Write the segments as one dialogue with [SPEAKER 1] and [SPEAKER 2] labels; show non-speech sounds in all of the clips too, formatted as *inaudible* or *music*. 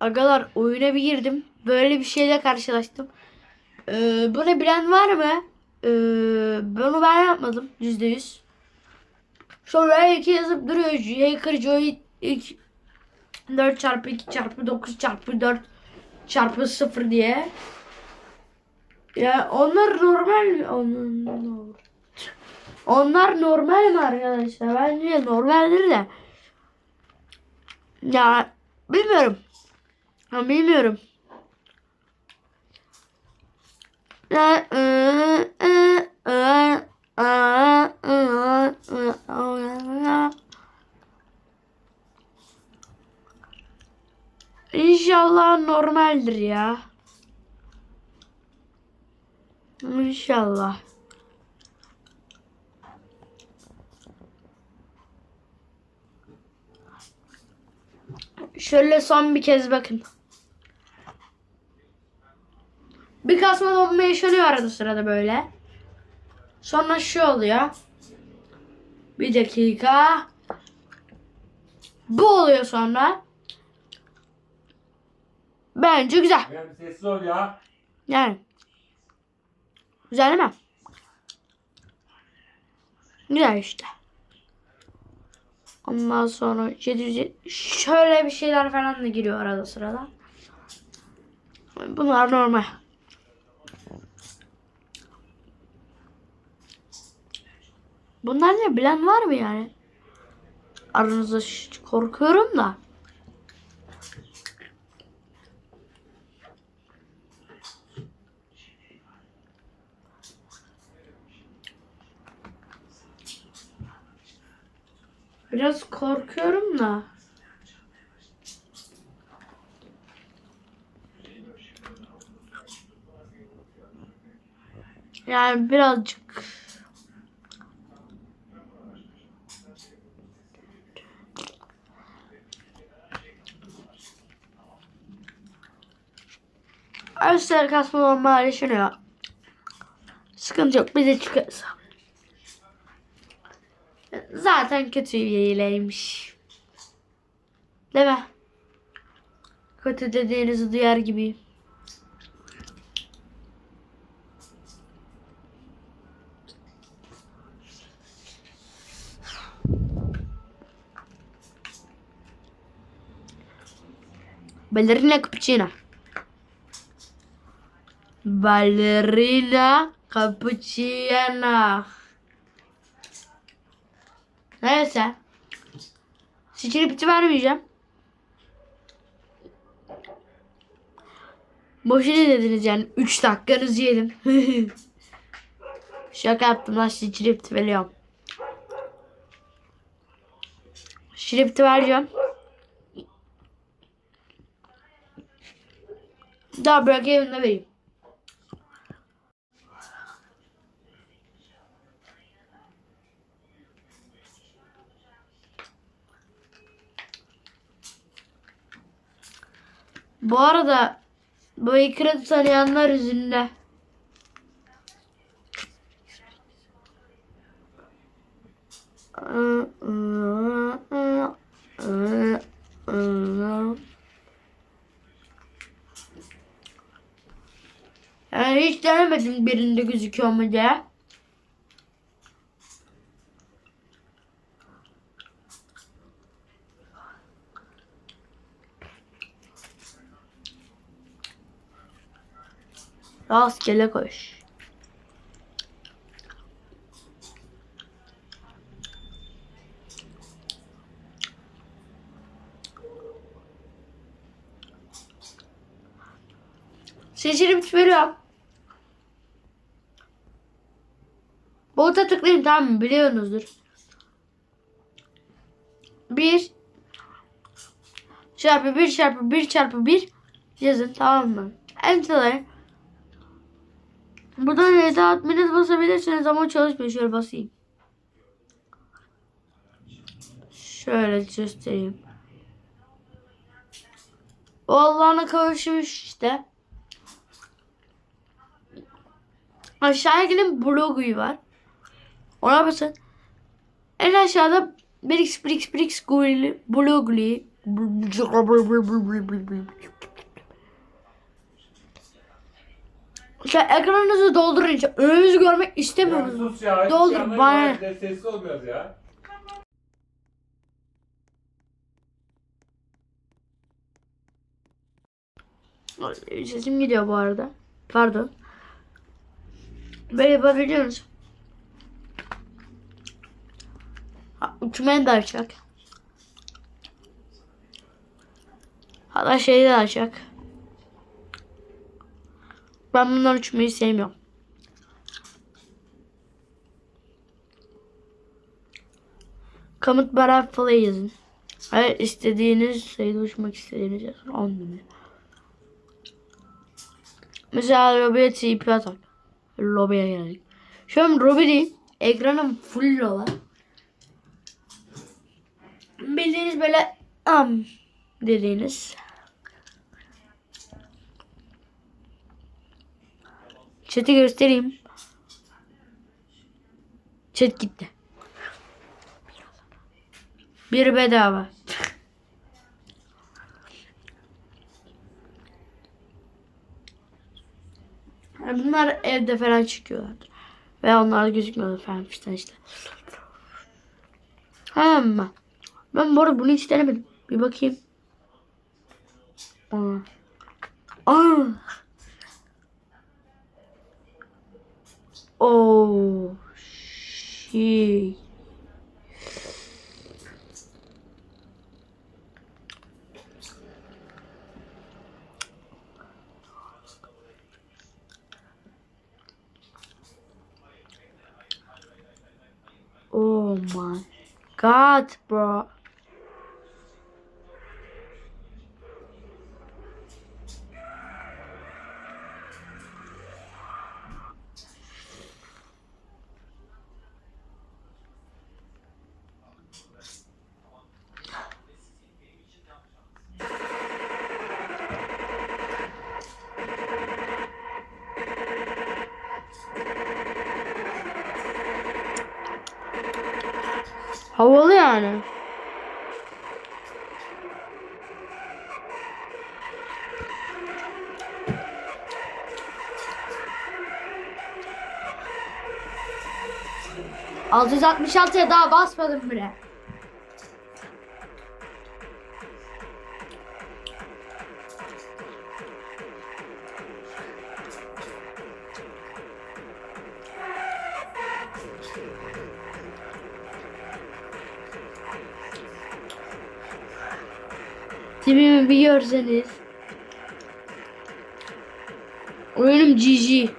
[SPEAKER 1] Agalar oyuna bir girdim. Böyle bir şeyle karşılaştım. Ee, bunu bilen var mı? Ee, bunu ben yapmadım. Yüzde yüz. Sonra iki yazıp duruyor. Hacker Joy 4 çarpı 2 çarpı 9 çarpı 4 çarpı 0 diye. Ya onlar normal onlar, onlar normal mi arkadaşlar? Bence normaldir de. Ya bilmiyorum. Ha, bilmiyorum. I, ı, ı, ı. İnşallah normaldir ya. İnşallah. Şöyle son bir kez bakın. Bir kasma donma yaşanıyor arada sırada böyle. Sonra şu oluyor. Bir dakika. Bu oluyor sonra. Bence güzel.
[SPEAKER 2] Ya bir sessiz ol ya.
[SPEAKER 1] Yani. Güzel değil mi? Güzel işte. Ondan sonra 700 şöyle bir şeyler falan da giriyor arada sırada. Bunlar normal. Bunlar ne bilen var mı yani? Aranızda korkuyorum da. Biraz korkuyorum da. Yani birazcık Arslar kasma normal yaşanıyor. Sıkıntı yok. Bize çıkarsa. Zaten kötü hileymiş. Değil mi? Kötü dediğinizi duyar gibiyim. Ballerina cappuccino. Ballerina cappuccino. Neyse. Script'i vermeyeceğim. Boşuna dediniz yani 3 dakikanızı yedim. *laughs* Şaka yaptım lan script veriyorum. Script'i vereceğim. Daha bırakayım da vereyim. Bu arada bu ekranı tanıyanlar yüzünde. Yani hiç denemedim birinde gözüküyor mu diye. Rastgele koş. Seçilip veriyorum. Bota tıklayın tamam mı? Biliyorsunuzdur. Bir çarpı bir çarpı bir çarpı bir yazın tamam mı? Enter'layın. Buradan R'de atmanız basabilirsiniz ama çalışmıyor. Şöyle basayım. Şöyle göstereyim. O Allah'ına kavuşmuş işte. Aşağıya gidin blogu var. Ona basın. En aşağıda Brix Brix Brix Google Blogly İşte ekranınızı doldurun. işte. Önünüzü görmek
[SPEAKER 2] Ya
[SPEAKER 1] istemiyorsunuz.
[SPEAKER 2] sus ya.
[SPEAKER 1] Doldur,
[SPEAKER 2] şey
[SPEAKER 1] bana.
[SPEAKER 2] Ya Sessiz ol biraz ya.
[SPEAKER 1] Sesim gidiyor bu arada. Pardon. Böyle yapabiliyoruz. Uçmayı da açacak. Hatta şeyi de açacak. Ben bundan uçmayı sevmiyorum. Kamut beraber falan yazın. Hayır istediğiniz sayıda uçmak istediğiniz yazın. 10 numara. Mesela Robi'ye TP atak. Lobiye geldik. Şu an Robi değil. Ekranım full olan. Bildiğiniz böyle am dediğiniz. Chat'i göstereyim. Chat gitti. Bir bedava. Bunlar evde falan çıkıyorlardır. Ve onlar gözükmüyor falan işte işte. Ama ben bu arada bunu hiç denemedim. Bir bakayım. Aa. Aa. Oh. Şey. Oh my god, bro. Havalı yani. Altı yüz altmış altıya daha basmadım bile. Tipimi bir görseniz. Oyunum GG.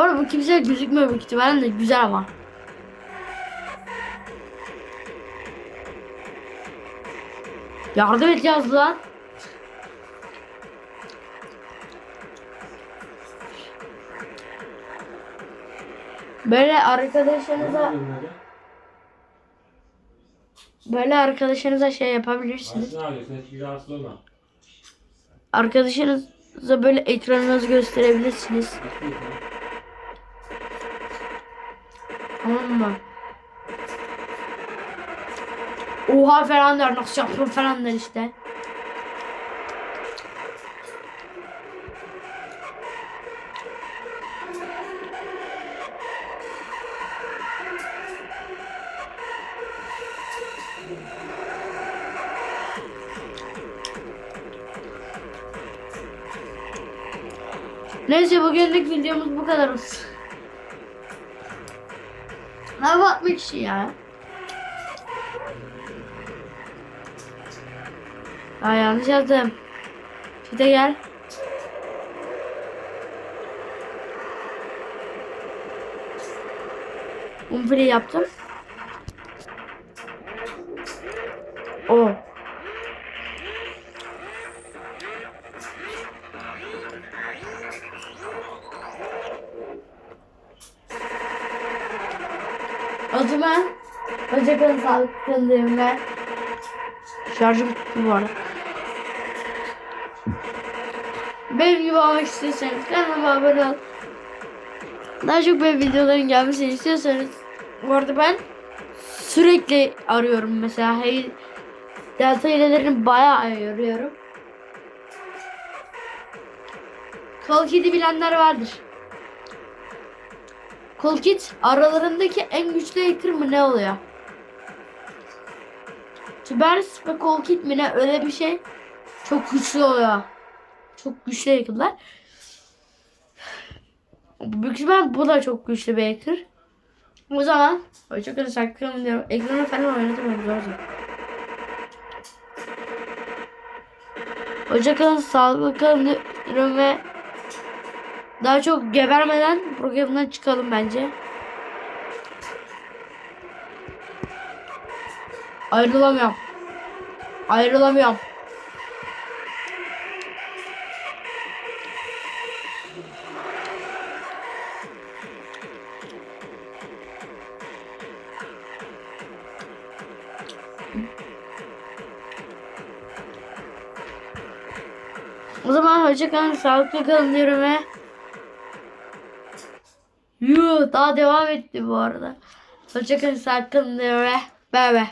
[SPEAKER 1] Bu arada bu kimseye gözükmüyor büyük ihtimalle de güzel ama. Yardım et yaz lan. Böyle arkadaşlarınıza böyle arkadaşlarınıza şey yapabilirsiniz. Arkadaşınıza böyle ekranınızı gösterebilirsiniz. Tamam mı? Oha falan nasıl yapıyor falan işte. Neyse bugünlük videomuz bu kadar olsun. Hava atmak için ya. Aa yanlış yazdım. Şurada gel. Umfri yaptım. Diyorum ve şarjım bitti bu arada. Benim gibi olmak istiyorsanız kanalıma abone ol. Daha çok böyle videoların gelmesini istiyorsanız bu arada ben sürekli arıyorum mesela hey, delta hilelerini bayağı arıyorum. Kol kidi bilenler vardır. Kol kit aralarındaki en güçlü hacker mı ne oluyor? Tibers ve kol kit mi ne öyle bir şey çok güçlü oluyor. Çok güçlü hackerlar. Büyük ihtimal bu da çok güçlü bir hacker. O zaman hoşçakalın sakın diyorum. Ekranı falan oynatamıyorum zaten. Hoşçakalın sağlıklı kalın diyorum ve daha çok gebermeden programdan çıkalım bence. Ayrılamıyorum. Ayrılamıyorum. O zaman hoşça kalın, sağlıklı kalın diyorum ve Yuh, daha devam etti bu arada. Hoşça kalın, sağlıklı kalın diyorum ve bay bay.